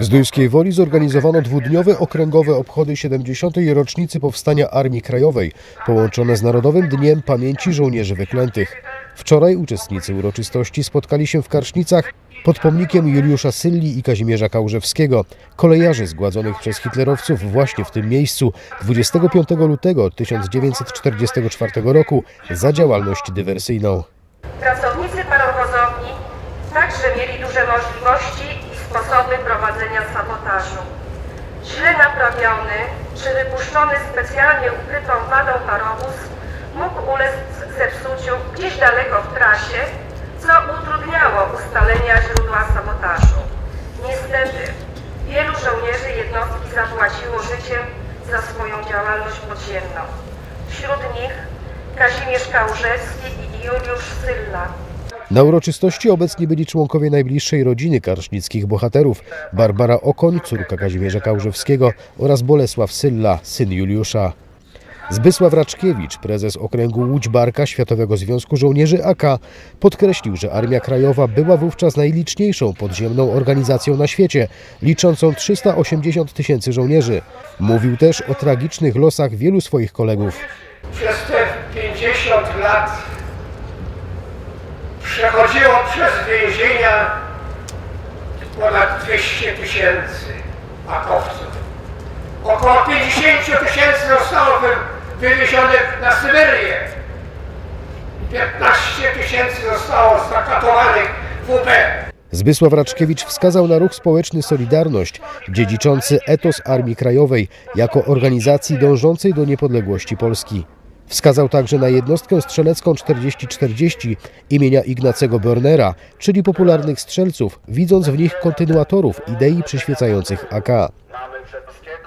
W Zdójskiej Woli zorganizowano dwudniowe okręgowe obchody 70. rocznicy powstania Armii Krajowej, połączone z Narodowym Dniem Pamięci Żołnierzy Wyklętych. Wczoraj uczestnicy uroczystości spotkali się w Karsznicach pod pomnikiem Juliusza Sylli i Kazimierza Kałużewskiego, kolejarzy zgładzonych przez hitlerowców właśnie w tym miejscu 25 lutego 1944 roku za działalność dywersyjną. Pracownicy parowozowni także mieli duże możliwości sposoby prowadzenia sabotażu. Źle naprawiony czy wypuszczony specjalnie ukrytą wadą parowóz mógł ulec zepsuciu gdzieś daleko w trasie, co utrudniało ustalenia źródła sabotażu. Niestety, wielu żołnierzy jednostki zapłaciło życiem za swoją działalność podziemną. Wśród nich Kazimierz Kałużewski i Juliusz Sylla. Na uroczystości obecni byli członkowie najbliższej rodziny karsznickich bohaterów Barbara Okoń, córka Kazimierza Kałużewskiego oraz Bolesław Sylla, syn Juliusza. Zbysław Raczkiewicz, prezes okręgu Łódź Barka Światowego Związku Żołnierzy AK, podkreślił, że Armia Krajowa była wówczas najliczniejszą podziemną organizacją na świecie, liczącą 380 tysięcy żołnierzy. Mówił też o tragicznych losach wielu swoich kolegów. przez te 50 lat przechodziło przez więzienia ponad 200 tysięcy akowców. Około 50 tysięcy zostało wy- wywiezionych na Syberię. 15 tysięcy zostało zakatowanych w UB. Zbysław Raczkiewicz wskazał na ruch społeczny Solidarność, dziedziczący etos Armii Krajowej jako organizacji dążącej do niepodległości Polski. Wskazał także na jednostkę strzelecką 4040 imienia Ignacego Börnera, czyli popularnych strzelców, widząc w nich kontynuatorów idei przyświecających AK.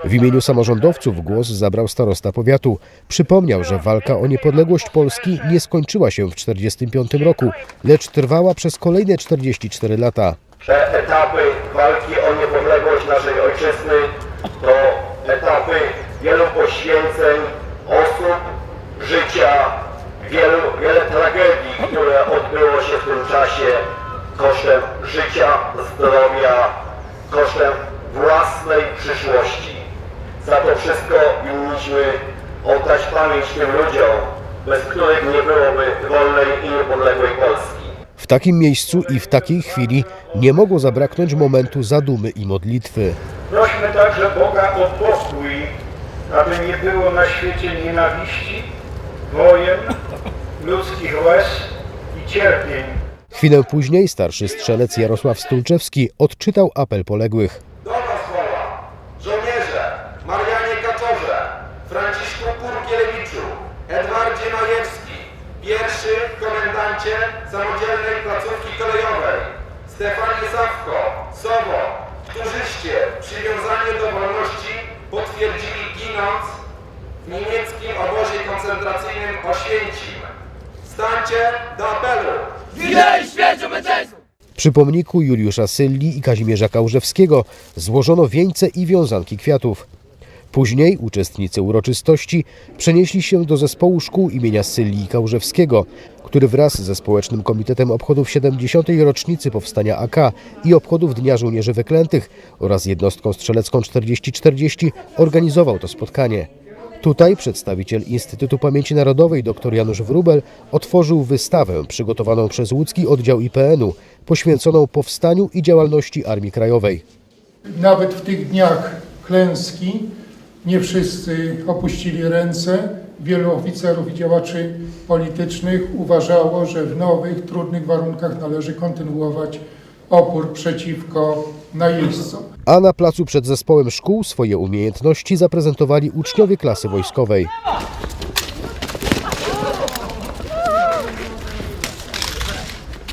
W imieniu samorządowców głos zabrał starosta powiatu. Przypomniał, że walka o niepodległość Polski nie skończyła się w 1945 roku, lecz trwała przez kolejne 44 lata. Te etapy walki o niepodległość naszej ojczyzny to etapy wielu poświęceń osób, życia, wielu, wiele tragedii, które odbyło się w tym czasie kosztem życia, zdrowia, kosztem własnej przyszłości. Za to wszystko winniśmy oddać pamięć tym ludziom, bez których nie byłoby wolnej i niepodległej Polski. W takim miejscu i w takiej chwili nie mogło zabraknąć momentu zadumy i modlitwy. Prośmy także Boga o pokój, aby nie było na świecie nienawiści, wojen, ludzkich łez i cierpień. Chwilę później starszy strzelec Jarosław Stulczewski odczytał apel poległych. Do Was woła, żołnierze, Marianie Katorze, Franciszku Kurkielewiczu, Edwardzie Majewski, pierwszy komendancie samodzielnej placówki kolejowej, Stefanie Sawko, Sowo, którzyście przywiązanie do wolności potwierdzili ginąc w niemieckim obozie koncentracyjnym Oświęcim. Stańcie do apelu! Przy pomniku Juliusza Sylli i Kazimierza Kałużewskiego złożono wieńce i wiązanki kwiatów. Później uczestnicy uroczystości przenieśli się do zespołu szkół imienia Sylli i Kałużewskiego, który wraz ze Społecznym Komitetem Obchodów 70. rocznicy powstania AK i obchodów Dnia Żołnierzy Wyklętych oraz jednostką strzelecką 4040 organizował to spotkanie. Tutaj przedstawiciel Instytutu Pamięci Narodowej dr Janusz Wrubel otworzył wystawę przygotowaną przez łódzki oddział IPN-u poświęconą powstaniu i działalności Armii Krajowej. Nawet w tych dniach klęski nie wszyscy opuścili ręce. Wielu oficerów i działaczy politycznych uważało, że w nowych, trudnych warunkach należy kontynuować opór przeciwko najeźdźcom. A na placu przed zespołem szkół swoje umiejętności zaprezentowali uczniowie klasy wojskowej.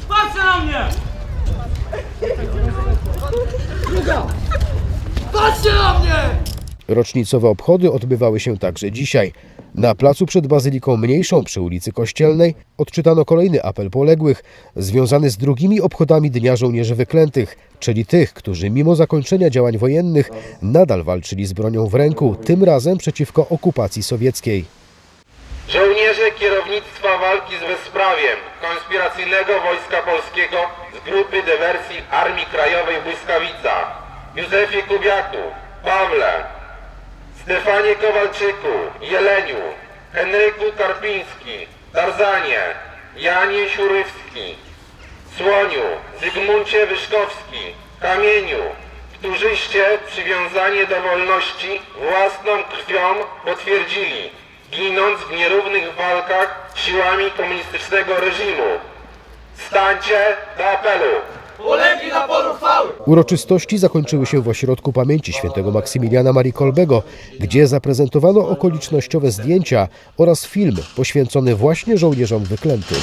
Patrzcie na mnie! Patrzcie na mnie! Rocznicowe obchody odbywały się także dzisiaj. Na placu przed Bazyliką Mniejszą przy ulicy Kościelnej odczytano kolejny apel poległych związany z drugimi obchodami Dnia Żołnierzy Wyklętych, czyli tych, którzy mimo zakończenia działań wojennych nadal walczyli z bronią w ręku, tym razem przeciwko okupacji sowieckiej. Żołnierze kierownictwa walki z bezprawiem konspiracyjnego Wojska Polskiego z grupy dywersji Armii Krajowej w Błyskawicach Józefie Kubiaku, Pawle, Stefanie Kowalczyku, Jeleniu, Henryku Karpiński, Tarzanie, Janie Siurywski, Słoniu, Zygmuncie Wyszkowski, Kamieniu, którzyście przywiązanie do wolności własną krwią potwierdzili, ginąc w nierównych walkach siłami komunistycznego reżimu. Stańcie do apelu! Polegli na polu chwały! Uroczystości zakończyły się w ośrodku pamięci świętego Maksymiliana Marii Kolbego, gdzie zaprezentowano okolicznościowe zdjęcia oraz film poświęcony właśnie żołnierzom wyklętym.